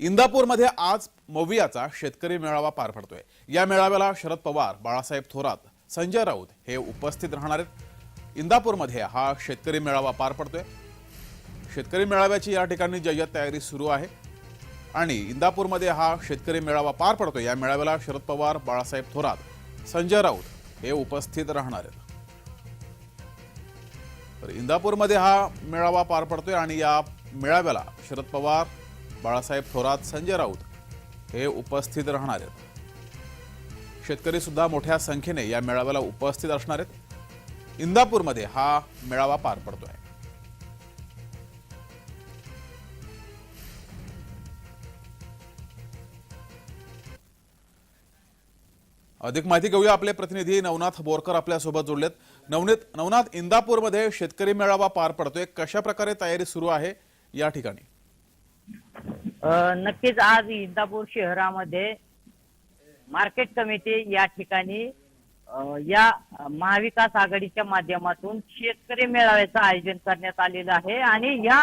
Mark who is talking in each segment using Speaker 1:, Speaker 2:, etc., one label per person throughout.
Speaker 1: इंदापूरमध्ये आज मवियाचा शेतकरी मेळावा पार पडतोय. या मेळाव्याला शरद पवार बाळासाहेब थोरात संजय राऊत हे उपस्थित राहणार आहेत. इंदापूरमध्ये हा शेतकरी मेळावा पार पडतोय. शेतकरी मेळाव्याची या ठिकाणी जय्यत तयारी सुरू आहे. आणि इंदापूरमध्ये हा शेतकरी मेळावा पार पडतोय. या मेळाव्याला शरद पवार बाळासाहेब थोरात संजय राऊत हे उपस्थित राहणार आहेत. तर इंदापूरमध्ये हा मेळावा पार पडतोय आणि या मेळाव्याला शरद पवार बाळासाहेब थोरात संजय राऊत हे उपस्थित राहणार आहेत. शेतकरी सुद्धा मोठ्या संख्येने या मेळाव्याला उपस्थित असणार आहेत. इंदापूरमध्ये हा मेळावा पार पडतोय. अधिक माहिती घेऊया आपले प्रतिनिधी नवनाथ बोरकर आपल्यासोबत जोडलेत. नवनीत नवनाथ इंदापूरमध्ये शेतकरी मेळावा पार पडतोय. कशा प्रकारे तयारी सुरू आहे या ठिकाणी?
Speaker 2: नक्कीच आज इंदापूर शहरामध्ये मार्केट कमिटी या ठिकाणी या महाविकास आघाडीच्या माध्यमातून शेतकरी मेळाव्याचं आयोजन करण्यात आलेलं आहे आणि या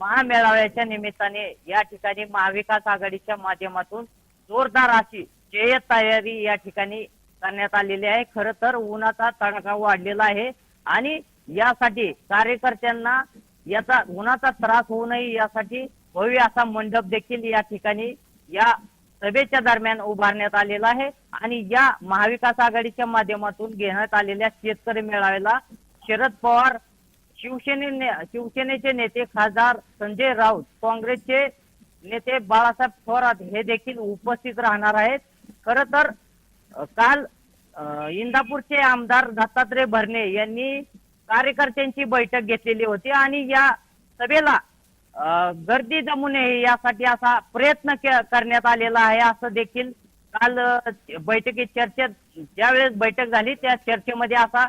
Speaker 2: महामेळाव्याच्या निमित्ताने या ठिकाणी महाविकास आघाडीच्या माध्यमातून जोरदार अशी जय तयारी या ठिकाणी करण्यात आलेली आहे. खर तर उन्हाचा तडाखा वाढलेला आहे आणि यासाठी कार्यकर्त्यांना याचा उन्हाचा त्रास होऊ नये यासाठी भव्य असा मंडप देखील या ठिकाणी या सभेच्या दरम्यान उभारण्यात आलेला आहे आणि या महाविकास आघाडीच्या माध्यमातून घेण्यात आलेल्या शेतकरी मेळाव्याला शरद पवार शिवसेने शिवसेनेचे नेते खासदार संजय राऊत काँग्रेसचे नेते बाळासाहेब थोरात हे देखील उपस्थित राहणार आहेत. खर तर काल इंदापूरचे आमदार दत्तात्रय भरणे यांनी कार्यकर्त्यांची बैठक घेतलेली होती आणि या सभेला गर्दी जमू नये यासाठी असा प्रयत्न करण्यात आलेला आहे असं देखील काल बैठकीत चर्चेत ज्यावेळेस बैठक झाली त्या चर्चेमध्ये असा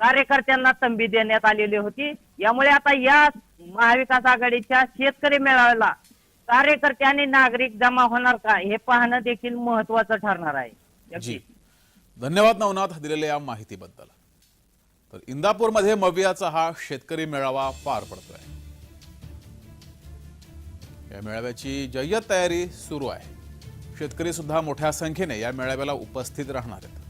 Speaker 2: कार्यकर्त्यांना तंबी देण्यात आलेली होती. यामुळे आता या महाविकास आघाडीच्या शेतकरी मेळाव्याला कार्यकर्ते आणि नागरिक जमा होणार का हे पाहणं देखील महत्वाचं ठरणार आहे.
Speaker 1: जी. धन्यवाद नवनाथ दिलेल्या या माहितीबद्दल. तर इंदापूरमध्ये मवियाचा हा शेतकरी मेळावा पार पडतोय. या मेळाव्याची जय्यत तयारी सुरू आहे. शेतकरी सुद्धा मोठ्या संख्येने या मेळाव्याला उपस्थित राहणार आहेत.